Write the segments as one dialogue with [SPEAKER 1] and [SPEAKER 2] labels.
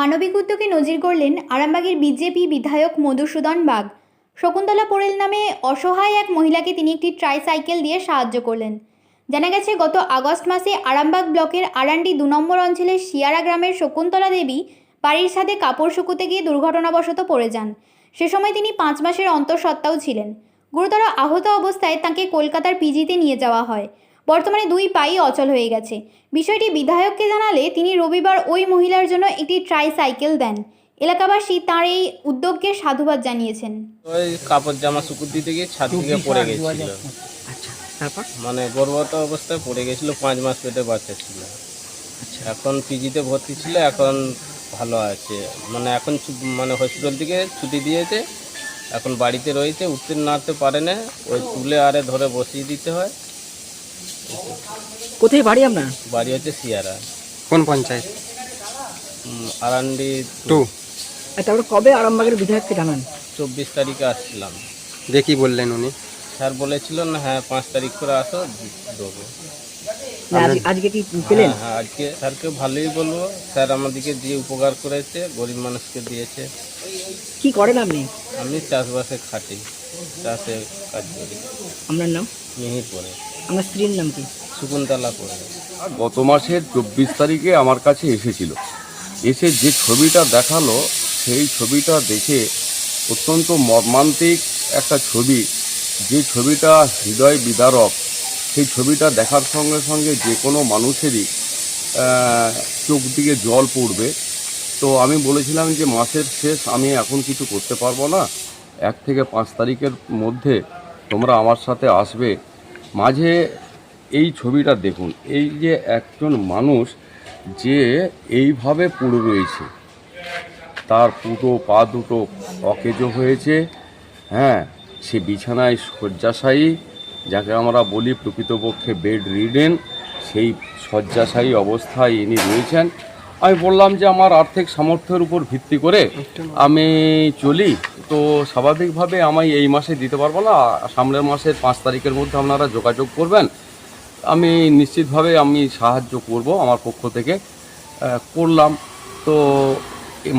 [SPEAKER 1] মানবিক উদ্যোগে নজির করলেন আরামবাগের বিজেপি বিধায়ক মধুসূদন বাগ। শকুন্তলা পোড়েল নামে অসহায় এক মহিলাকে তিনি একটি ট্রাইসাইকেল দিয়ে সাহায্য করলেন। জানা গেছে, গত আগস্ট মাসে আরামবাগ ব্লকের আরান্ডি দু নম্বর অঞ্চলের শিয়ারা গ্রামের শকুন্তলা দেবী বাড়ির সাথে কাপড় শুকুতে গিয়ে দুর্ঘটনাবশত পড়ে যান। সে সময় তিনি পাঁচ মাসের অন্তঃসত্ত্বাও ছিলেন। গুরুতর আহত অবস্থায় তাকে কলকাতার পিজিতে নিয়ে যাওয়া হয়। বর্তমানে দুই পাই অচল হয়ে গেছে। বিষয়টি বিধায়ককে জানালে তিনি রবিবার ওই মহিলার জন্য একটি ট্রাইসাইকেল দেন। এলাকাবাসী তার এই উদ্যোগকে সাধুবাদ জানিয়েছেন।
[SPEAKER 2] ওই কাপড় জামা শুকুর দিতে গিয়ে ছাদ থেকে পড়ে গেছিল।
[SPEAKER 3] আচ্ছা তারপর?
[SPEAKER 2] মানে গর্ভবত অবস্থায় পড়ে গেছিল পাঁচ মাস পেটে বাচ্চা ছিল।
[SPEAKER 3] আচ্ছা।
[SPEAKER 2] এখন পিজিতে ভর্তি ছিল এখন ভালো আছে। মানে এখন মানে হসপিটাল থেকে ছুটি দিয়েছে এখন বাড়িতে রয়েছে উঠতে নাড়তে পারে না ওই তুলে আরে ধরে বসিয়ে দিতে হয়।
[SPEAKER 3] কোথায় বাড়ি আপনার?
[SPEAKER 2] বাড়ি হচ্ছে সিয়ারা।
[SPEAKER 4] কোন পঞ্চায়েত?
[SPEAKER 2] আরান্ডি
[SPEAKER 4] টু।
[SPEAKER 3] তারপর কবে আরামবাগের বিধায়ককে জানান?
[SPEAKER 2] চব্বিশ তারিখে আসছিলাম।
[SPEAKER 4] কি বললেন উনি?
[SPEAKER 2] স্যার বলেছিল না হ্যাঁ পাঁচ তারিখ করে আসো দেবো।
[SPEAKER 3] আজকে কি পেলেন?
[SPEAKER 2] হ্যাঁ, হ্যাঁ আজকে স্যারকে ভালোই বলব। স্যার আমাদেরকে দিয়ে উপকার করেছে গরিব মানুষকে দিয়েছে।
[SPEAKER 3] কি করেন আপনি?
[SPEAKER 2] আমি চাষবাসে খাটি চাষে কাজ করি।
[SPEAKER 3] আপনার নাম?
[SPEAKER 2] মিহির
[SPEAKER 3] আপনার স্ত্রীর নাম কি?
[SPEAKER 2] শকুন্তলা
[SPEAKER 5] গত মাসের চব্বিশ তারিখে আমার কাছে এসেছিল। এসে যে ছবিটা দেখাল, সেই ছবিটা দেখে অত্যন্ত মর্মান্তিক একটা ছবি। যে ছবিটা হৃদয় বিদারক, সেই ছবিটা দেখার সঙ্গে সঙ্গে যে কোনো মানুষেরই চোখ দিকে জল পড়বে। তো আমি বলেছিলাম যে মাসের শেষ আমি এখন কিছু করতে পারব না। এক থেকে পাঁচ তারিখের মধ্যে তোমরা আমার সাথে আসবে। মাঝে এই ছবিটা দেখুন, এই যে একজন মানুষ যে এইভাবে পড়ে রয়েছে, তার পুরো পা দুটো অকেজো হয়েছে হ্যাঁ সে বিছানায় শয্যাশায়ী, যাকে আমরা বলি প্রকৃতপক্ষে বেড রিডেন, সেই শয্যাশায়ী অবস্থায় ইনি রয়েছেন। আমি বললাম যে আমার আর্থিক সামর্থ্যের উপর ভিত্তি করে আমি চলি, তো স্বাভাবিকভাবে আমি এই মাসে দিতে পারব না। সামনের মাসের পাঁচ তারিখের মধ্যে আপনারা যোগাযোগ করবেন। আমি নিশ্চিতভাবে আমি সাহায্য করব আমার পক্ষ থেকে। করলাম। তো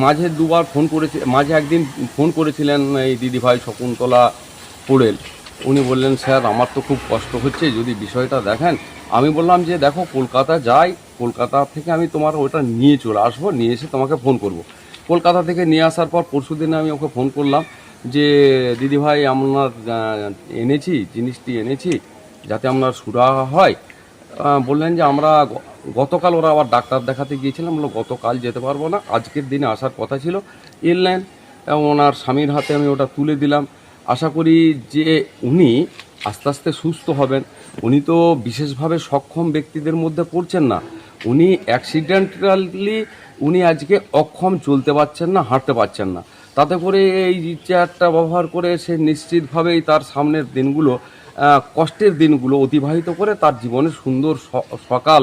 [SPEAKER 5] মাঝে দুবার ফোন করেছে, মাঝে একদিন ফোন করেছিলেন এই দিদিভাই শকুন্তলা পোড়েল উনি বললেন, স্যার, আমার তো খুব কষ্ট হচ্ছে, যদি বিষয়টা দেখেন। আমি বললাম যে, দেখো, কলকাতা যাই কলকাতা থেকে আমি তোমার ওটা নিয়ে চলে আসব, নিয়ে এসে তোমাকে ফোন করব। কলকাতা থেকে নিয়ে আসার পর পরশু দিনে আমি ওকে ফোন করলাম যে দিদিভাই আপনার এনেছি, জিনিসটি এনেছি, যাতে আপনার সুরাহা হয়। বললেন যে, আমরা গতকাল ওরা আবার ডাক্তার দেখাতে গিয়েছিলাম বলল, গতকাল যেতে পারব না, আজকের দিনে আসার কথা ছিল। এলেন ওনার স্বামীর হাতে আমি ওটা তুলে দিলাম। আশা করি যে, উনি আস্তে আস্তে সুস্থ হবেন। উনি তো বিশেষভাবে সক্ষম ব্যক্তিদের মধ্যে পড়ছেন না। উনি অ্যাক্সিডেন্টালি উনি আজকে অক্ষম চলতে পারছেন না, হাঁটতে পারছেন না। তাতে করে এই চেয়ারটা ব্যবহার করে সে নিশ্চিতভাবেই তার সামনের দিনগুলো কষ্টের দিনগুলো অতিবাহিত করে তার জীবনে সুন্দর সকাল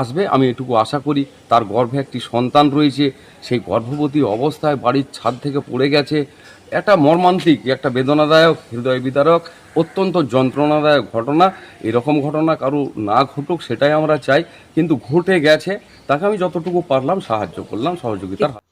[SPEAKER 5] আসবে। আমি এটুকু আশা করি তার গর্ভে একটি সন্তান রয়েছে। সেই গর্ভবতী অবস্থায় বাড়ির ছাদ থেকে পড়ে গেছে। একটা মর্মান্তিক, একটা বেদনাদায়ক, হৃদয় বিদারক, অত্যন্ত যন্ত্রণাদায়ক ঘটনা। এরকম ঘটনা কারও না ঘটুক, সেটাই আমরা চাই। কিন্তু ঘটে গেছে, তাকে আমি যতটুকু পারলাম সাহায্য করলাম, সহযোগিতার